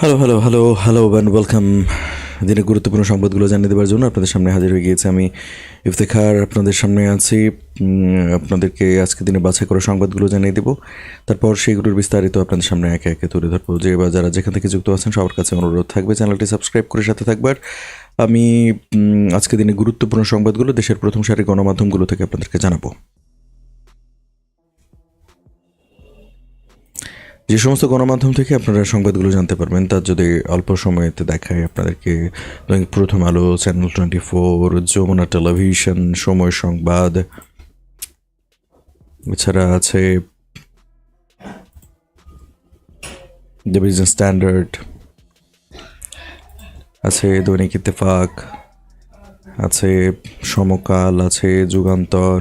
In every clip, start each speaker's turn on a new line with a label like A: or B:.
A: Hello hello hello hello and welcome দিনের গুরুত্বপূর্ণ সংবাদগুলো জানিয়ে দেওয়ার জন্য আপনাদের সামনে হাজির হয়ে গিয়েছে আমি ইফতেখার। আপনাদের সামনে আছি আপনাদেরকে আজকে দিনে বাছাই করা সংবাদগুলো জানিয়ে দেবো। তারপর সেইগুলোর বিস্তারিত আপনাদের সামনে একে একে তুলে ধরবো। যে বা যারা যেখান থেকে যুক্ত আছেন, সবার কাছে অনুরোধ থাকবে চ্যানেলটি সাবস্ক্রাইব করে সাথে থাকবার। আমি আজকে দিনে গুরুত্বপূর্ণ সংবাদগুলো দেশের প্রথম সারি গণমাধ্যমগুলো থেকে আপনাদেরকে জানাব। যে সমস্ত গণমাধ্যম থেকে আপনারা সংবাদগুলো জানতে পারবেন তার যদি অল্প সময়তে দেখায় আপনাদেরকে Prothom Alo channel twenty four Jamuna television Somoy সংবাদ, এছাড়া আছে দ্য বিজনেস স্ট্যান্ডার্ড আছে দৈনিক ইত্তেফাক, আছে সমকাল, আছে যুগান্তর,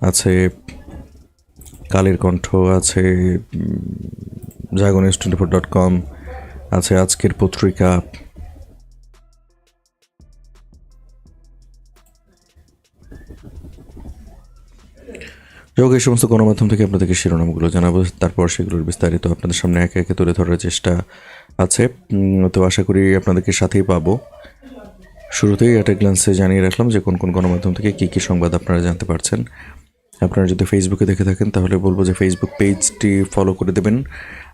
A: আছে কালের কণ্ঠ আছে Jagonews twenty four dot com আছে আজকের পত্রিকা। যোগ এই সমস্ত গণমাধ্যম থেকে আপনাদেরকে শিরোনামগুলো জানাব, তারপর সেগুলোর বিস্তারিত আপনাদের সামনে একে একে তুলে ধরার চেষ্টা আছে তো আশা করি আপনাদেরকে সাথেই পাবো। শুরুতেই একটা গ্লান্সে জানিয়ে রাখলাম যে কোন কোন গণমাধ্যম থেকে কী কী সংবাদ আপনারা জানতে পারছেন। আপনারা যদি ফেসবুকে দেখে থাকেন, তাহলে বলব যে ফেসবুক পেজটি ফলো করে দেবেন।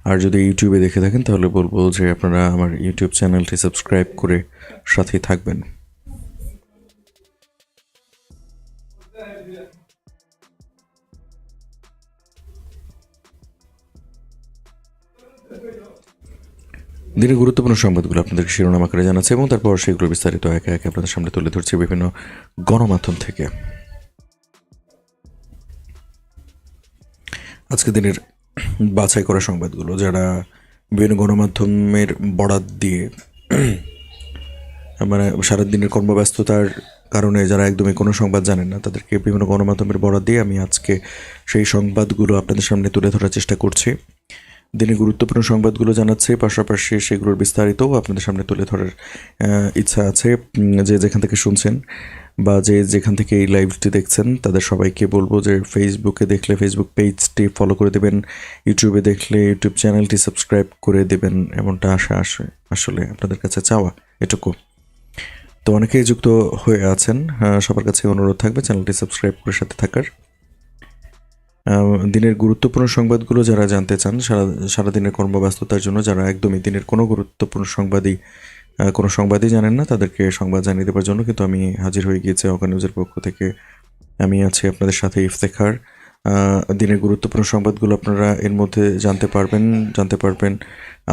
A: আর যদি ইউটিউবে দেখে থাকেন, তাহলে বলব যে আপনারা আমার ইউটিউব চ্যানেলটি সাবস্ক্রাইব করে সাথেই থাকবেন। দিনের গুরুত্বপূর্ণ সংবাদগুলো আপনাদেরকে শিরোনাম আকারে জানাচ্ছে এবং তারপর সেগুলো বিস্তারিত একে একে আপনাদের সামনে তুলে ধরছে বিভিন্ন গণমাধ্যম থেকে। আজকে দিনের বাছাই করা সংবাদগুলো, যারা বিভিন্ন গণমাধ্যমের বরাত দিয়ে মানে সারাদিনের কর্মব্যস্ততার কারণে যারা একদমই কোনো সংবাদ জানেন না, তাদেরকে বিভিন্ন গণমাধ্যমের বরাত দিয়ে আমি আজকে সেই সংবাদগুলো আপনাদের সামনে তুলে ধরার চেষ্টা করছি। দিনে গুরুত্বপূর্ণ সংবাদগুলো জানাচ্ছে, পাশাপাশি সেগুলোর বিস্তারিতও আপনাদের সামনে তুলে ধরার ইচ্ছা আছে। যে যেখান থেকে শুনছেন বা যে যেখান থেকে এই লাইভটি দেখছেন, তাদের সবাইকে বলব যে ফেসবুকে দেখলে ফেসবুক পেজটি ফলো করে দেবেন, ইউটিউবে দেখলে ইউটিউব চ্যানেলটি সাবস্ক্রাইব করে দেবেন, এমনটা আশা আসে, আসলে আপনাদের কাছে চাওয়া এটুকু। তো অনেকেই যুক্ত হয়ে আছেন সবার কাছে অনুরোধ থাকবে চ্যানেলটি সাবস্ক্রাইব করে সাথে থাকার। দিনের গুরুত্বপূর্ণ সংবাদগুলো যারা জানতে চান, সারা, সারাদিনের কর্মব্যস্ততার জন্য যারা একদমই দিনের কোনো গুরুত্বপূর্ণ সংবাদই কোনো সংবাদই জানেন না, তাদেরকে সংবাদ জানিয়ে দেওয়ার জন্য কিন্তু আমি হাজির হয়ে গিয়েছি অকা নিউজের পক্ষ থেকে। আমি আছি আপনাদের সাথে ইফতেখার। দিনের গুরুত্বপূর্ণ সংবাদগুলো আপনারা এর মধ্যে জানতে পারবেন জানতে পারবেন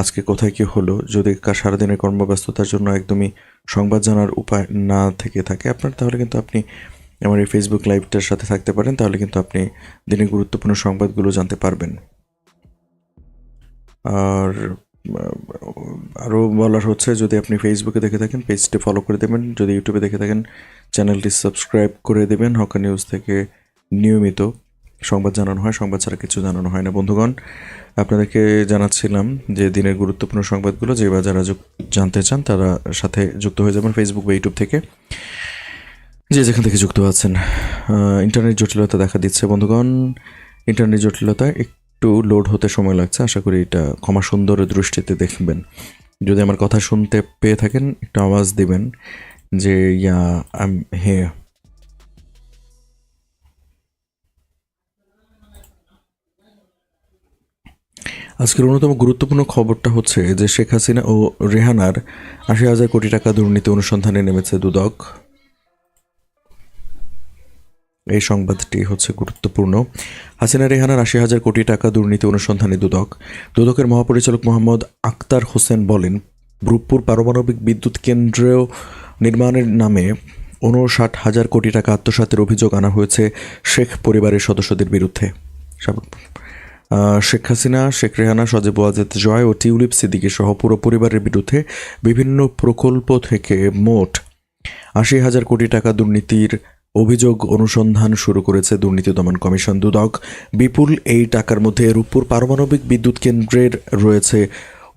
A: আজকে কোথায় কী হলো। যদি সারাদিনের কর্মব্যস্ততার জন্য একদমই সংবাদ জানার উপায় না থেকে থাকে আপনার, তাহলে কিন্তু আপনি আমার এই ফেসবুক লাইভটার সাথে থাকতে পারেন, তাহলে কিন্তু আপনি দিনের গুরুত্বপূর্ণ সংবাদগুলো জানতে পারবেন। আর আরও বলার হচ্ছে, যদি আপনি ফেসবুকে দেখে থাকেন পেজটি ফলো করে দেবেন। যদি ইউটিউবে দেখে থাকেন চ্যানেলটি সাবস্ক্রাইব করে দেবেন। হকা নিউজ থেকে নিয়মিত সংবাদ জানানো হয়, সংবাদ ছাড়া কিছু জানানো হয় না। বন্ধুগণ, আপনাদেরকে জানাচ্ছিলাম যে দিনের গুরুত্বপূর্ণ সংবাদগুলো যে বা যারা জানতে চান, তারা সাথে যুক্ত হয়ে যাবেন ফেসবুক বা ইউটিউব থেকে। যে যেখান থেকে যুক্ত আছেন। ইন্টারনেট জটিলতা দেখা দিচ্ছে, বন্ধুগণ। ইন্টারনেট জটিলতা একটু লোড হতে সময় লাগছে, আশা করি এটা ক্ষমা সুন্দর দৃষ্টিতে দেখবেন। যদি আমার কথা শুনতে পেয়ে থাকেন, একটু আওয়াজ দিবেন যে, ইয়া, আম, হে। আজকের অন্যতম গুরুত্বপূর্ণ খবরটা হচ্ছে যে, শেখ হাসিনা ও রেহানার আশি হাজার কোটি টাকা দুর্নীতি অনুসন্ধানে নেমেছে দুদক। এই সংবাদটি হচ্ছে গুরুত্বপূর্ণ। হাসিনা রেহানার আশি হাজার কোটি টাকা দুর্নীতি অনুসন্ধানে দুদক। দুদকের মহাপরিচালক মোহাম্মদ আক্তার হোসেন বলেন, রূপপুর পারমাণবিক বিদ্যুৎ কেন্দ্র নির্মাণের নামে উনষাট হাজার কোটি টাকা আত্মসাতের অভিযোগ আনা হয়েছে শেখ পরিবারের সদস্যদের বিরুদ্ধে। শেখ হাসিনা, শেখ রেহানা, সজীব ওয়াজেদ জয় ও টিউলিপ সিদ্দিকী সহ পুরো পরিবারের বিরুদ্ধে বিভিন্ন প্রকল্প থেকে মোট আশি হাজার কোটি টাকা দুর্নীতির অভিযোগ অনুসন্ধান শুরু করেছে দুর্নীতি দমন কমিশন দুদক। বিপুল এই টাকার মধ্যে রূপপুর পারমাণবিক বিদ্যুৎ কেন্দ্রের রয়েছে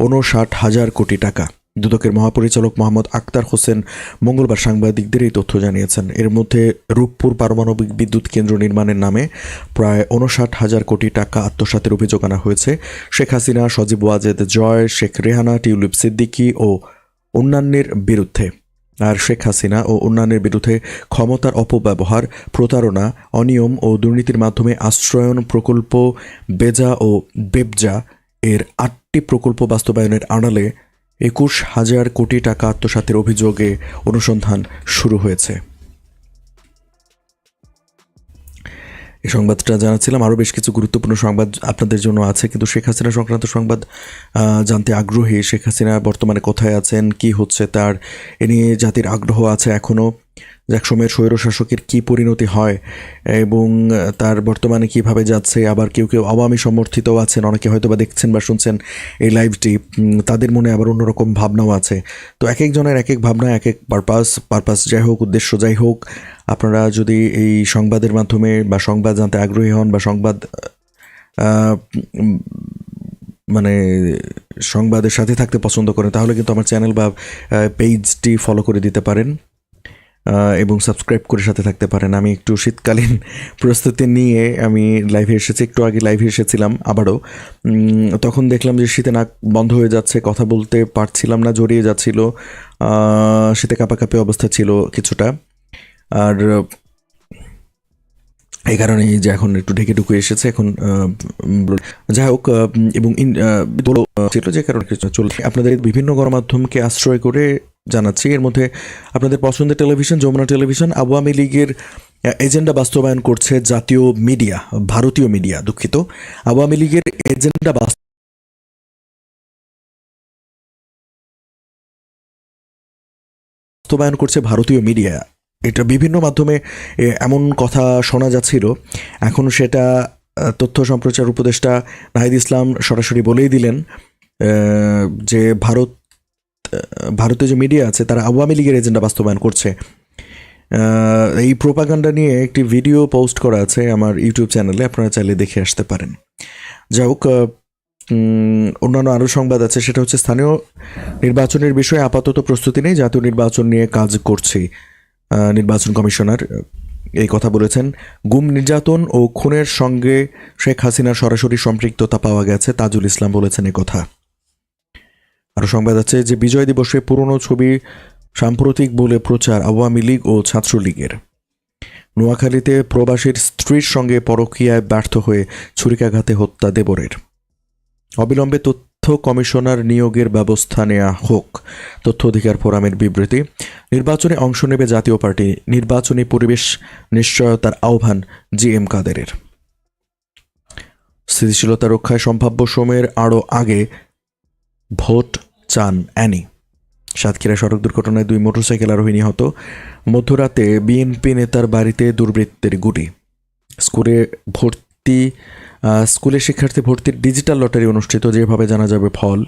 A: ঊনষাট হাজার কোটি টাকা। দুদকের মহাপরিচালক মোহাম্মদ আক্তার হোসেন মঙ্গলবার সাংবাদিকদের এই তথ্য জানিয়েছেন। এর মধ্যে রূপপুর পারমাণবিক বিদ্যুৎ কেন্দ্র নির্মাণের নামে প্রায় উনষাট হাজার কোটি টাকা আত্মসাতের অভিযোগ আনা হয়েছে। শেখ হাসিনা, সজীব ওয়াজেদ, জয়, শেখ রেহানা, টিউলিপ সিদ্দিকি ও অন্যান্যের বিরুদ্ধে। আর শেখ হাসিনা ও অন্যান্যের বিরুদ্ধে ক্ষমতার অপব্যবহার, প্রতারণা, অনিয়ম ও দুর্নীতির মাধ্যমে আশ্রয়ন প্রকল্প বেজা ও বেবজা এর আটটি প্রকল্প বাস্তবায়নের আড়ালে একুশ হাজার কোটি টাকা আত্মসাতের অভিযোগে অনুসন্ধান শুরু হয়েছে। এই সংবাদটা জানাচ্ছিলাম। আরও বেশ কিছু গুরুত্বপূর্ণ সংবাদ আপনাদের জন্য আছে, কিন্তু শেখ হাসিনা সংক্রান্ত সংবাদ জানতে আগ্রহী। শেখ হাসিনা বর্তমানে কোথায় আছেন, কি হচ্ছে তার, এ নিয়ে জাতির আগ্রহ আছে এখনও। এক সময়ের স্বৈরশাসকের কী পরিণতি হয় এবং তার বর্তমানে কীভাবে যাচ্ছে, আবার কেউ কেউ আওয়ামী সমর্থিতও আছেন, অনেকে হয়তো বা দেখছেন বা শুনছেন এই লাইভটি তাদের মনে আবার অন্যরকম ভাবনাও আছে। তো এক একজনের এক এক ভাবনা, এক এক পারপাস পারপাস যাই হোক, উদ্দেশ্য যাই হোক, আপনারা যদি এই সংবাদের মাধ্যমে বা সংবাদ জানতে আগ্রহী হন বা সংবাদ মানে সংবাদের সাথে থাকতে পছন্দ করেন, তাহলে কিন্তু আমার চ্যানেল বা পেজটি ফলো করে দিতে পারেন। এবং সাবস্ক্রাইব করে সাথে থাকতে পারেন। আমি একটু শীতকালীন প্রস্তুতি নিয়ে আমি লাইভে এসেছি, একটু আগে লাইভে এসেছিলাম আবারও। তখন দেখলাম যে শীতে নাক বন্ধ হয়ে যাচ্ছে, কথা বলতে পারছিলাম না, জড়িয়ে যাচ্ছিল শীতে কাঁপাকাঁপি অবস্থা ছিল কিছুটা। আর, এই কারণে যে এখন একটু ঢেকে ঢুকে এসেছে, এখন যাই হোক এবং ছিল যে কারণে চলছে। আপনাদের বিভিন্ন গণমাধ্যমকে আশ্রয় করে জানাচ্ছি। এর মধ্যে আপনাদের পছন্দের টেলিভিশন, যমুনা টেলিভিশন, আওয়ামী লীগের এজেন্ডা বাস্তবায়ন করছে জাতীয় মিডিয়া, ভারতীয় মিডিয়া, দুঃখিত। আওয়ামী লীগের এজেন্ডা বাস্তবায়ন করছে ভারতীয় মিডিয়া। এটা বিভিন্ন মাধ্যমে এমন কথা শোনা যাচ্ছিল। এখন সেটা তথ্য সম্প্রচার উপদেষ্টা নাহিদ ইসলাম সরাসরি বলেই দিলেন যে ভারত ভারতীয় যে মিডিয়া আছে, তারা আওয়ামী লীগের এজেন্ডা বাস্তবায়ন করছে। এই প্রোপাগান্ডা নিয়ে একটি ভিডিও পোস্ট করা আছে আমার ইউটিউব চ্যানেলে আপনারা চাইলে দেখে আসতে পারেন। যাই হোক অন্যান্য আরও সংবাদ আছে, সেটা হচ্ছে স্থানীয় নির্বাচনের বিষয়ে আপাতত প্রস্তুতি নেই, জাতীয় নির্বাচন নিয়ে কাজ করছি। নির্বাচন কমিশনার এই কথা বলেছেন। গুম নির্যাতন ও খুনের সঙ্গে শেখ হাসিনার সরাসরি সম্পৃক্ততা পাওয়া গেছে, তাজুল ইসলাম বলেছেন কথা। আরও সংবাদ আছে যে বিজয় দিবসে পুরনো ছবি সাম্প্রতিক বলে প্রচার আওয়ামী লীগ ও ছাত্রলীগের। নোয়াখালীতে প্রবাসীর স্ত্রীর সঙ্গে পরকীয়ায় ব্যর্থ হয়ে ছুরিকাঘাতে হত্যা দেবরের। অবিলম্বে তথ্য কমিশনার নিয়োগের ব্যবস্থা নেওয়া হোক। তথ্য অধিকার ফোরামের বিবৃতি। নির্বাচনে অংশ নেবে জাতীয় পার্টি। নির্বাচনী পরিবেশ নিশ্চয়তার আহ্বান জি এম কাদেরের। স্থিতিশীলতা রক্ষায় সম্ভাব্য সময়ের আরও আগে ভোট চান অ্যানি। সাতক্ষীরা সড়ক দুর্ঘটনায় দুই মোটরসাইকেল আরোহী নিহত। মধ্যরাতে বিএনপি নেতার বাড়িতে দুর্বৃত্তের গুটি স্কুলে ভর্তি স্কুলে শিক্ষার্থী ভর্তির ডিজিটাল লটারি অনুষ্ঠিত, যেভাবে জানা যাবে ফল।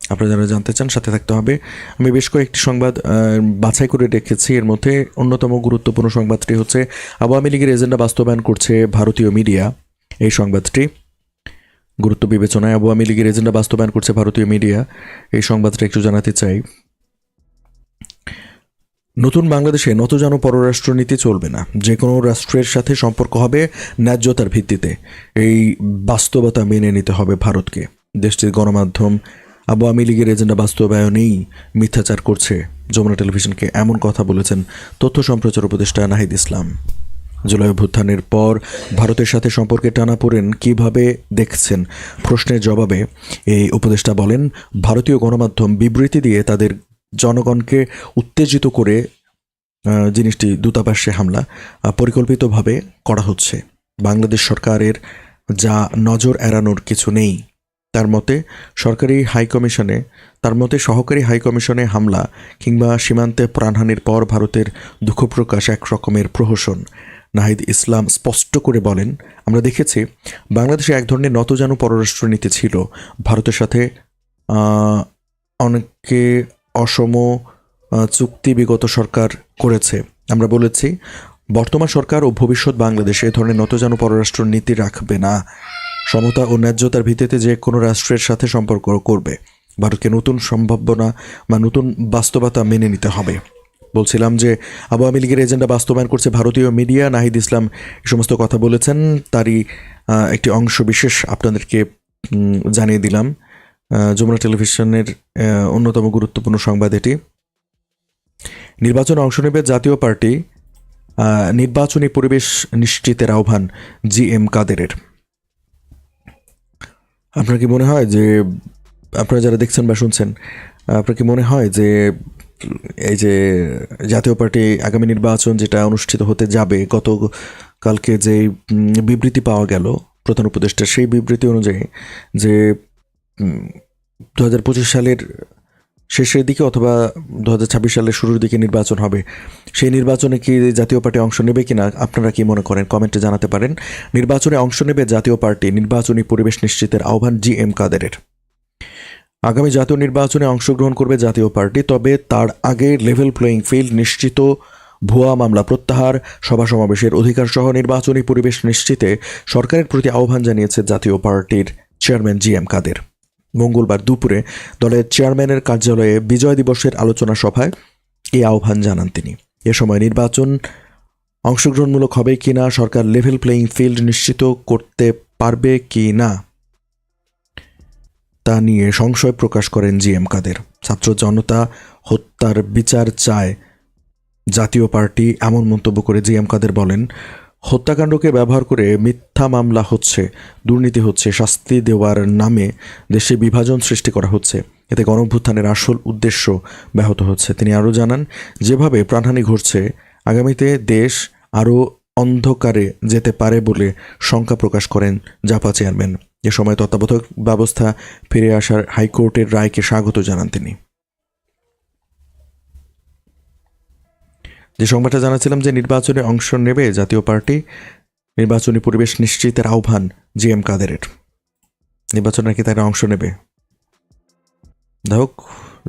A: আপনারা যারা জানতে চান, সাথে থাকতে হবে। আমি বেশ কয়েকটি সংবাদ বাছাই করে রেখেছি। এর মধ্যে অন্যতম গুরুত্বপূর্ণ সংবাদটি হচ্ছে, আওয়ামী লীগের এজেন্ডা বাস্তবায়ন করছে ভারতীয় মিডিয়া। এই সংবাদটি গুরুত্ব বিবেচনায় আওয়ামী লীগের এজেন্ডা বাস্তবায়ন করছে ভারতীয় মিডিয়া। এই সংবাদটা একটু জানাতে চাই। নতুন বাংলাদেশে নতজানো পররাষ্ট্রনীতি চলবে না। যে কোনো রাষ্ট্রের সাথে সম্পর্ক হবে ন্যায্যতার ভিত্তিতে। এই বাস্তবতা মেনে নিতে হবে ভারতকে। দেশটির গণমাধ্যম আওয়ামী লীগের এজেন্ডা বাস্তবায়নেই মিথ্যাচার করছে। যমুনা টেলিভিশনকে এমন কথা বলেছেন তথ্য সম্প্রচার উপদেষ্টা নাহিদ ইসলাম। জুলাই অভ্যুত্থানের পর ভারতের সাথে সম্পর্কে টানাপোড়েন কীভাবে দেখছেন? প্রশ্নের জবাবে এই উপদেষ্টা বলেন, ভারতীয় গণমাধ্যম বিবৃতি দিয়ে তাদের জনগণকে উত্তেজিত করে জিনিসটি দূতাবাসে হামলা পরিকল্পিতভাবে করা হচ্ছে। বাংলাদেশ সরকারের যা নজর এড়ানোর কিছু নেই, তার মতে সরকারি হাইকমিশনে, তার মতে সহকারী হাইকমিশনে হামলা কিংবা সীমান্তে প্রাণহানির পর ভারতের দুঃখ প্রকাশ এক রকমের প্রহসন। নাহিদ ইসলাম স্পষ্ট করে বলেন, আমরা দেখেছি বাংলাদেশে এক ধরনের নতজানু পররাষ্ট্রনীতি ছিল। ভারতের সাথে অনেকে অসম চুক্তি বিগত সরকার করেছে। আমরা বলেছি, বর্তমান সরকার ও ভবিষ্যৎ বাংলাদেশে এ ধরনের নতজানু পররাষ্ট্র নীতি রাখবে না। সমতা ও ন্যায্যতার ভিত্তিতে যে কোনো রাষ্ট্রের সাথে সম্পর্ক করবে। ভারতকে নতুন সম্ভাবনা বা নতুন বাস্তবতা মেনে নিতে হবে। বলছিলাম যে আওয়ামী লীগের এজেন্ডা বাস্তবায়ন করছে ভারতীয় মিডিয়া। নাহিদ ইসলাম এই সমস্ত কথা বলেছেন। তারই একটি অংশ বিশেষ আপনাদেরকে জানিয়ে দিলাম। যমুনা টেলিভিশনের অন্যতম গুরুত্বপূর্ণ সংবাদ এটি। নির্বাচনে অংশ নেবে জাতীয় পার্টি। নির্বাচনী পরিবেশ নিশ্চিতের আহ্বান জি এম কাদেরের। আপনার কি মনে হয় যে, আপনারা যারা দেখছেন বা শুনছেন, আপনার কি মনে হয় যে এই যে জাতীয় পার্টি আগামী নির্বাচন যেটা অনুষ্ঠিত হতে যাবে, গতকালকে যে বিবৃতি পাওয়া গেল প্রধান উপদেষ্টা সেই বিবৃতি অনুযায়ী যে দু হাজার পঁচিশ সালের শেষের দিকে অথবা দু হাজার ছাব্বিশ সালের শুরুর দিকে নির্বাচন হবে, সেই নির্বাচনে কি জাতীয় পার্টি অংশ নেবে কিনা আপনারা কি মনে করেন? কমেন্টে জানাতে পারেন। নির্বাচনে অংশ নেবে জাতীয় পার্টি, নির্বাচনী পরিবেশ নিশ্চিতের আহ্বান জি এম কাদেরের। আগামী জাতীয় নির্বাচনে অংশগ্রহণ করবে জাতীয় পার্টি, তবে তার আগে লেভেল প্লেয়িং ফিল্ড নিশ্চিত, ভুয়া মামলা প্রত্যাহার, সভা সমাবেশের অধিকার সহ নির্বাচনী পরিবেশ নিশ্চিতে সরকারের প্রতি আহ্বান জানিয়েছে জাতীয় পার্টির চেয়ারম্যান জি এম কাদের। মঙ্গলবার দুপুরে দলের চেয়ারম্যানের কার্যালয়ে বিজয় দিবসের আলোচনা সভায় এই আহ্বান জানান তিনি। এ সময় নির্বাচন অংশগ্রহণমূলক হবে কি না সরকার লেভেল প্লেয়িং ফিল্ড নিশ্চিত করতে পারবে কি না তা নিয়ে সংশয় প্রকাশ করেন জি এম কাদের। ছাত্র জনতা হত্যার বিচার চায়। জাতীয় পার্টি এমন মন্তব্য করে জি এম কাদের বলেন, হত্যাকাণ্ডকে ব্যবহার করে মিথ্যা মামলা হচ্ছে, দুর্নীতি হচ্ছে, শাস্তি দেওয়ার নামে দেশে বিভাজন সৃষ্টি করা হচ্ছে। এতে গণভ্যুত্থানের আসল উদ্দেশ্য ব্যাহত হচ্ছে। তিনি আরও জানান, যেভাবে প্রাণহানি ঘটছে, আগামীতে দেশ আরও অন্ধকারে যেতে পারে বলে শঙ্কা প্রকাশ করেন জাপা চেয়ারম্যান। এ সময় তত্ত্বাবধায়ক ব্যবস্থা ফিরে আসার হাইকোর্টের রায়কে স্বাগত জানান তিনি। যে সংবাদটা জানাচ্ছিলাম যে নির্বাচনে অংশ নেবে জাতীয় পার্টি, নির্বাচনী পরিবেশ নিশ্চিতের আহ্বান জি এম কাদেরের। নির্বাচনে নাকি তারা অংশ নেবে? হোক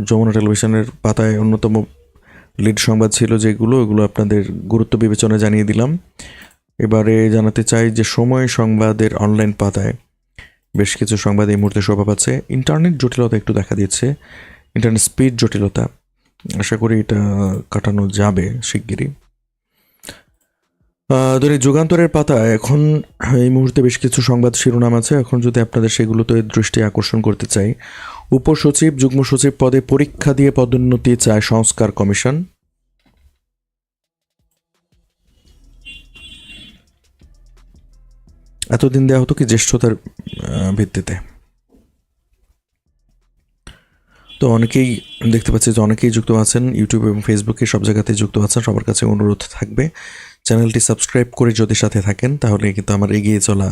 A: যমুনা টেলিভিশনের পাতায় অন্যতম লিড সংবাদ ছিল যেগুলো, এগুলো আপনাদের গুরুত্ব বিবেচনা জানিয়ে দিলাম। এবারে জানাতে চাই যে সময় সংবাদের অনলাইন পাতায় বেশ কিছু সংবাদ এই মুহূর্তে শোভা পাচ্ছে। ইন্টারনেট জটিলতা একটু দেখা দিচ্ছে। ইন্টারনেট স্পিড জটিলতা। আশা করি এটা কাটানো যাবে শিগগিরই। দৈনিক যুগান্তরের পাতা এখন এই মুহূর্তে বেশ কিছু সংবাদ শিরোনাম আছে। এখন যদি আপনাদের সেগুলোতে দৃষ্টি আকর্ষণ করতে চাই, উপসচিব, যুগ্ম সচিব পদে পরীক্ষা দিয়ে পদোন্নতি চায় সংস্কার কমিশন। এতদিন দেওয়া হতো কি জ্যেষ্ঠতার ভিত্তিতে। তো অনেকেই দেখতে পাচ্ছি যে অনেকেই যুক্ত আছেন ইউটিউব এবং ফেসবুকে সব জায়গাতে যুক্ত আছেন, সবার কাছে অনুরোধ থাকবে। চ্যানেলটি সাবস্ক্রাইব করে যদি সাথে থাকেন, তাহলে কিন্তু আমার এগিয়ে চলা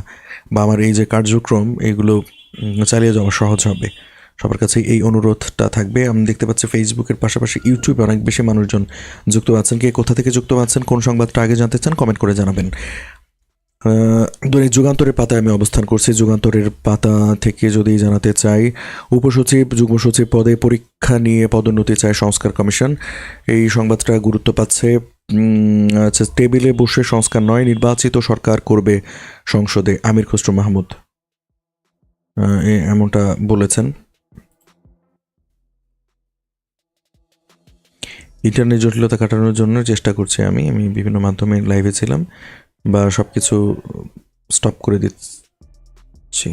A: বা আমার এই যে কার্যক্রম, এগুলো চালিয়ে যাওয়া সহজ হবে। সবার কাছে এই অনুরোধটা থাকবে। আমি দেখতে পাচ্ছি ফেসবুকের পাশাপাশি ইউটিউবে অনেক বেশি মানুষজন যুক্ত আছেন। কে কোথা থেকে যুক্ত আছেন, কোন সংবাদটা আগে জানতে চান কমেন্ট করে জানাবেন। দৈনিক যুগান্তরের পাতায় আমি অবস্থান করছি। যুগান্তরের পাতা থেকে যদি জানাতে চাই, উপসচিব, যুগ্ম সচিব পদে পরীক্ষা নিয়ে পদোন্নতি চায় সংস্কার কমিশন। এই সংবাদটা গুরুত্ব পাচ্ছে আচ্ছা টেবিলে বসে সংস্কার নয়, নির্বাচিত সরকার করবে সংসদে। আমির খসরু মাহমুদ এমনটা বলেছেন। ইন্টারনেট জটিলতা কাটানোর জন্য চেষ্টা করছি আমি। আমি বিভিন্ন মাধ্যমে লাইভে ছিলাম। বা সব কিছু স্টপ করে দিচ্ছি।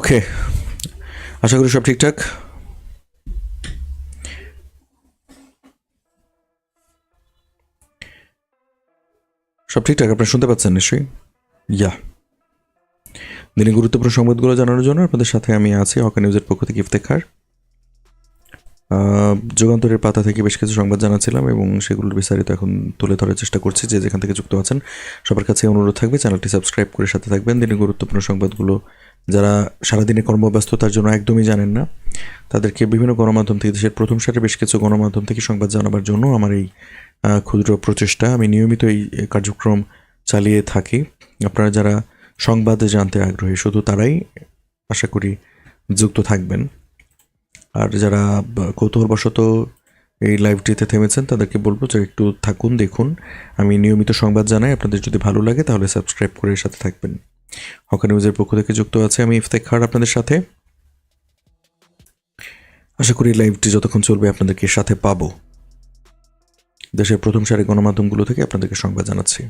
A: ওকে আশা করি সব ঠিকঠাক? সব ঠিকঠাক? আপনারা শুনতে পাচ্ছেন নিশ্চয়ই? ইয়া দিনে গুরুত্বপূর্ণ সংবাদগুলো জানানোর জন্য আপনাদের সাথে আমি আছি হকা নিউজের পক্ষ থেকে ইফতেখার। যুগান্তরের পাতা থেকে বেশ কিছু সংবাদ জানাচ্ছিলাম এবং সেগুলোর বিস্তারিত এখন তুলে ধরার চেষ্টা করছি যে যেখান থেকে যুক্ত আছেন। সবার কাছে অনুরোধ থাকবে, চ্যানেলটি সাবস্ক্রাইব করে সাথে থাকবেন। দিনে গুরুত্বপূর্ণ সংবাদগুলো যারা সারাদিনে কর্মব্যস্ততার জন্য একদমই জানেন না, তাদেরকে বিভিন্ন গণমাধ্যম থেকে, দেশের প্রথম সারির বেশ কিছু গণমাধ্যম থেকে সংবাদ জানাবার জন্য আমার এই ক্ষুদ্র প্রচেষ্টা। আমি নিয়মিত এই কার্যক্রম চালিয়ে থাকি। আপনারা যারা সংবাদ জানতে আগ্রহী, শুধু তারাই আশা করি যুক্ত থাকবেন। আর যারা কৌতূহলবশত এই লাইভটিতে থেমেছেন, তাদেরকে বলব যে একটু থাকুন, দেখুন। আমি নিয়মিত সংবাদ জানাই। আপনাদের যদি ভালো লাগে, তাহলে সাবস্ক্রাইব করে সাথে থাকবেন। হকা নিউজের পক্ষ থেকে যুক্ত আছে আমি ইফতেখার আপনাদের সাথে। আশা করি লাইভটি যতক্ষণ চলবে আপনাদেরকে সাথে পাবো। দেশের প্রথম সারি গণমাধ্যমগুলো থেকে আপনাদেরকে সংবাদ জানাচ্ছি।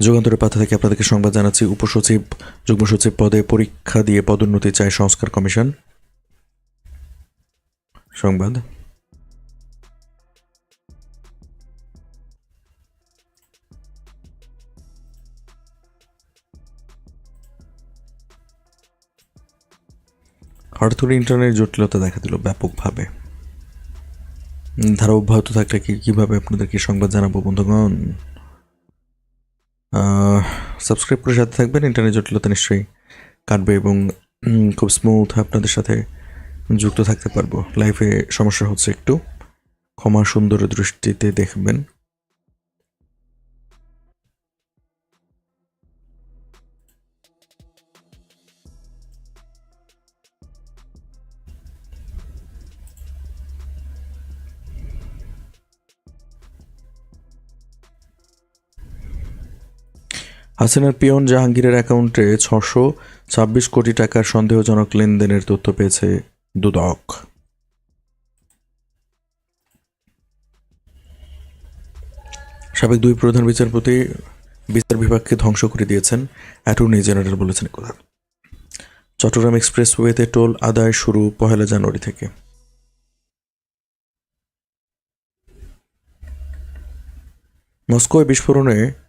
A: যুগান্তরের পাতা থেকে আপনাদেরকে সংবাদ জানাচ্ছি। উপসচিব, যুগ্ম সচিব পদে পরীক্ষা দিয়ে পদোন্নতি চায় সংস্কার কমিশন। সংবাদ। হঠাৎ ইন্টারনেট জটিলতা দেখা দিল ব্যাপকভাবে। ধারা অব্যাহত থাকলে কি, কীভাবে আপনাদেরকে সংবাদ জানাব বন্ধুগণ? সাবস্ক্রাইব করে সাথে থাকবেন ইন্টারনেট জটিলতা নিশ্চয়ই কাটবে এবং খুব স্মুথ আপনাদের সাথে যুক্ত থাকতে পারব। লাইফে সমস্যা হচ্ছে একটু। ক্ষমা সুন্দর দৃষ্টিতে দেখবেন। হাসিনার পিয়ন জাহাঙ্গীরের অ্যাকাউন্টে ছশো ছাব্বিশ কোটি টাকার সন্দেহজনক লেনদেনের তথ্য পেয়েছে দুদক। সাবেক দুই প্রধান বিচারপতি বিচার বিভাগকে ধ্বংস করে দিয়েছেন, অ্যাটর্নি জেনারেল বলেছেন কথা। চট্টগ্রাম এক্সপ্রেসওয়েতে টোল আদায় শুরু পহেলা জানুয়ারি থেকে। মস্কোয় বিস্ফোরণে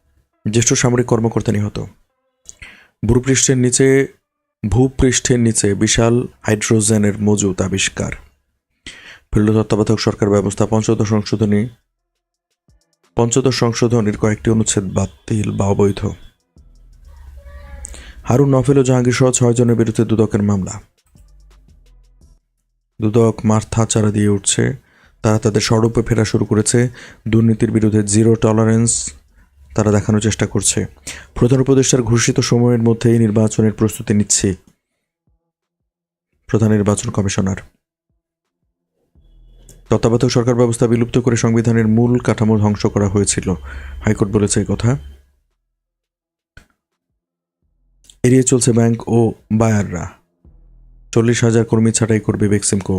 A: জ্যেষ্ঠ সামরিক কর্মকর্তা নিহত। ভূপৃষ্ঠের নিচে ভূপৃষ্ঠের নিচে বিশাল হাইড্রোজেনের মজুত আবিষ্কার। ফিরল তত্ত্বাবধায়ক সরকার ব্যবস্থা পঞ্চদশ সংশোধনী পঞ্চদশ সংশোধনীর কয়েকটি অনুচ্ছেদ বাতিল বা অবৈধ। হারুন নফেল ও জাহাঙ্গীর সহ ছয়জনের বিরুদ্ধে দুদকের মামলা। দুদক মাথা চারা দিয়ে উঠছে। তারা তাদের স্বরূপে ফেরা শুরু করেছে। দুর্নীতির বিরুদ্ধে জিরো টলারেন্স তারা দেখানোর চেষ্টা করছে। প্রধান উপদেষ্টার ঘোষিত সময়ের মধ্যেই নির্বাচনের প্রস্তুতি নিচ্ছে প্রধান নির্বাচন কমিশনার। তত্ত্বাবধায়ক সরকার ব্যবস্থা বিলুপ্ত করে সংবিধানের মূল কাঠামো ধ্বংস করা হয়েছিল। হাইকোর্ট বলেছে এই কথা। এড়িয়ে চলছে ব্যাংক ও বায়াররা। চল্লিশ হাজার কর্মী ছাঁটাই করবে বেক্সিমকো।